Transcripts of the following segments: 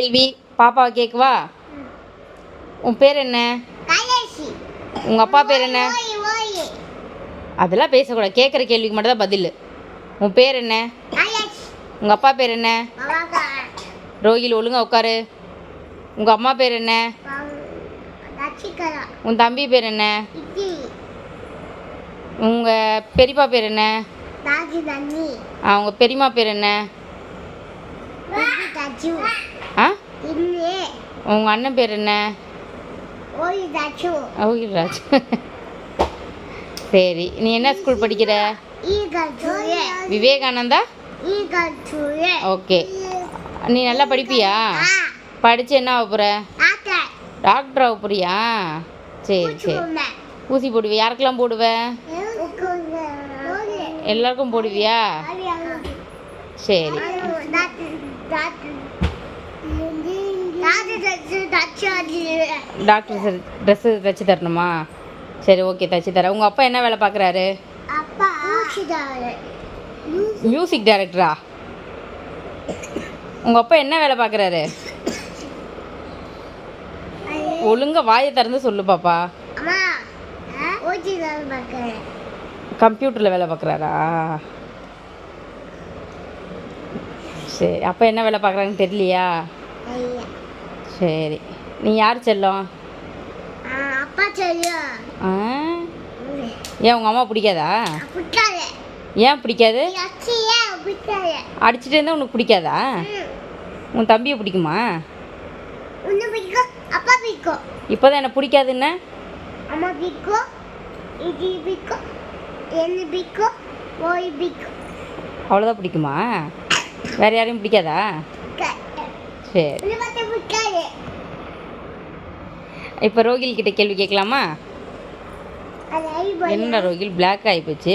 கேள்வி பாப்பாவை கேட்கவா உன் பேர் என்ன? உங்கள் அப்பா பேர் என்ன? அதெல்லாம் பேசக்கூடாது. கேட்குற கேள்விக்கு மட்டும் தான் பதில். உன் பேர் என்ன? உங்கள் அப்பா பேர் என்ன? ரோகில் ஒழுங்கா உட்காரு. உங்கள் அம்மா பேர் என்ன? உன் தம்பி பேர் என்ன? உங்கள் பெரியப்பா பேர் என்ன? தண்ணி. அவங்க பெரியம்மா பேர் என்ன? ஆ? உங்கள் அண்ணன் பேர் என்ன? ரோகில்ராஜ் சரி நீ என்ன ஸ்கூல் படிக்கிற? விவேகானந்தா? ஓகே. நீ நல்லா படிப்பியா? படித்து என்ன ஆக போகிற டாக்டர் ஆக போறியா? சரி சரி. ஊசி போடுவியா யாருக்கெல்லாம் போடுவ? எல்லாருக்கும் போடுவியா? சரி. டாக்டர் ட்ரெஸ்ஸு தைச்சி தரணுமா? சரி ஓகே தைச்சி தரேன். உங்கள் அப்பா என்ன வேலை பார்க்குறாரு? மியூசிக் டைரக்டரா உங்கள் அப்பா என்ன வேலை பார்க்குறாரு? ஒழுங்கா வாயை திறந்து சொல்லு பாப்பா. கம்ப்யூட்டரில் வேலை பார்க்குறாரா? சரி அப்பா என்ன வேலை பார்க்குறாங்கன்னு தெரியலையா? சரி. நீ யார் செல்லம்? அப்பா ஆ? ஏன் உங்கள் அம்மா பிடிக்காதா? ஏன் பிடிக்காது? அடிச்சிட்டே இருந்தால் உனக்கு பிடிக்காதா? உன் தம்பியை பிடிக்கும்? அப்பா பிடிக்கும் இப்போ தான் என்ன? பிடிக்காதுன்னு அம்மா பிடிக்கும் இது பிடிக்கும் என்ன பிடிக்கும் ஓய் பிடிக்கும் அவ்வளோதான் பிடிக்குமா? வேறு யாரையும் பிடிக்காதா? சரி. இப்போ ரோகில் கிட்ட கேள்வி கேட்கலாமா? என்ன என்னடா ரோகில் பிளாக் ஆகிப்போச்சு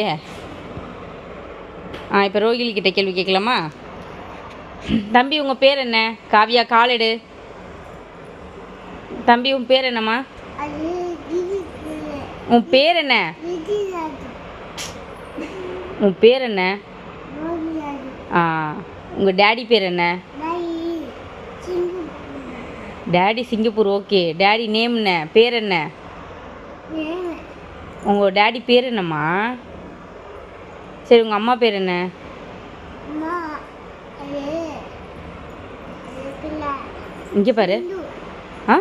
ஆ இப்போ ரோகில் கிட்ட கேள்வி கேட்கலாமா? தம்பி உங்கள் பேர் என்ன? காவியா காலெடு. தம்பி உன் பேர் என்னம்மா? உன் பேர் என்ன? உன் பேர் என்ன? ஆ. உங்கள் டேடி பேர் என்ன? Daddy Singapore. Okay. Daddy name என்ன? பேர் என்ன? உங்கள் டேடி பேர் என்னம்மா? சரி உங்கள் அம்மா பேர் என்ன? இங்கே பாரு. ஆ?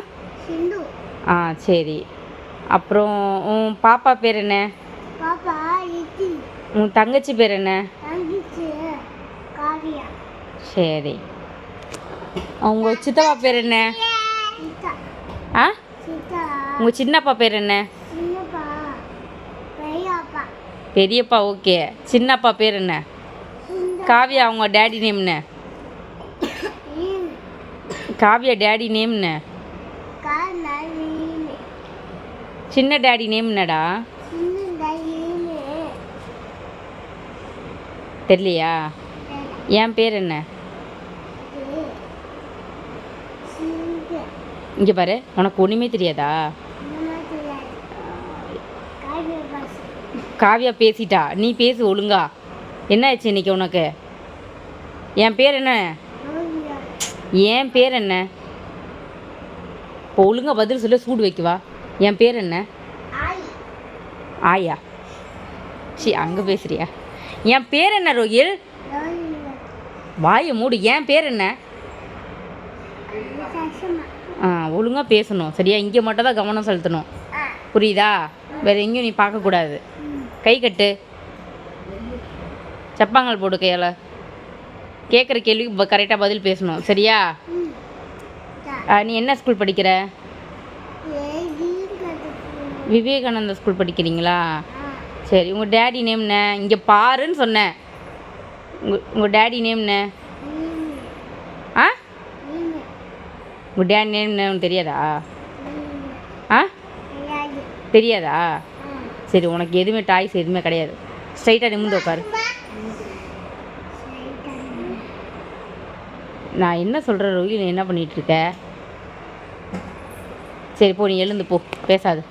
ஆ சரி. அப்புறம் உன் பாப்பா பேர் என்ன? உன் தங்கச்சி பேர் என்ன? தங்கிச்சு காவியா. சரி. உங்கள் சித்தப்பா பேர் என்ன? ஆ? உங்கள் சின்னப்பா பேர் என்ன? பெரியப்பா ஓகே. சின்னப்பா பேர் என்ன? காவியா அவங்க டேடி நேம் என்ன? காவியா டேடி நேம் என்ன? சின்ன டேடி நேம் என்னடா? தெரியலையா? என் பேர் என்ன? இங்கே பாரு உனக்கு ஒன்றுமே தெரியாதா? காவியா பேசிட்டா நீ பேசு ஒழுங்கா. என்ன ஆச்சு இன்னைக்கு உனக்கு? என் பேர் என்ன? என் பேர் என்ன? இப்போ ஒழுங்கா பதில் சொல்ல சூடு வைக்குவா என் பேர் என்ன? ஆயா. சி அங்கே பேசுறியா? என் பேர் என்ன ரோகில்? வாயை மூடு என் பேர் என்ன? ஒழுங்காக பேசணும். சரியா? இங்கே மட்டும் தான் கவனம் செலுத்தணும். புரியுதா? வேற எங்கேயும் நீ பார்க்கக்கூடாது கை கட்டு. சப்பாங்கல் போடு கையால். கேட்குற கேள்விக்கு கரெக்டாக பதில் பேசணும். சரியா? நீ என்ன ஸ்கூல் படிக்கிற? விவேகானந்தா ஸ்கூல் படிக்கிறீங்களா? சரி உங்கள் டேடி நேம் என்ன? இங்கே பாருன்னு சொன்னேன். உங்கள் உங்கள் டேடி நேம் என்ன? உங்கள் டேடி நேம் என்ன உனக்கு தெரியாதா? ஆ? தெரியாதா. சரி உனக்கு எதுவுமே டாய்ஸ் எதுவுமே கிடையாது. ஸ்ட்ரைட்டாக நிமிந்து உட்காரு. நான் என்ன சொல்கிற ரோகி நீ என்ன பண்ணிட்டு இருக்க? சரி போ நீ எழுந்து போ. பேசாது.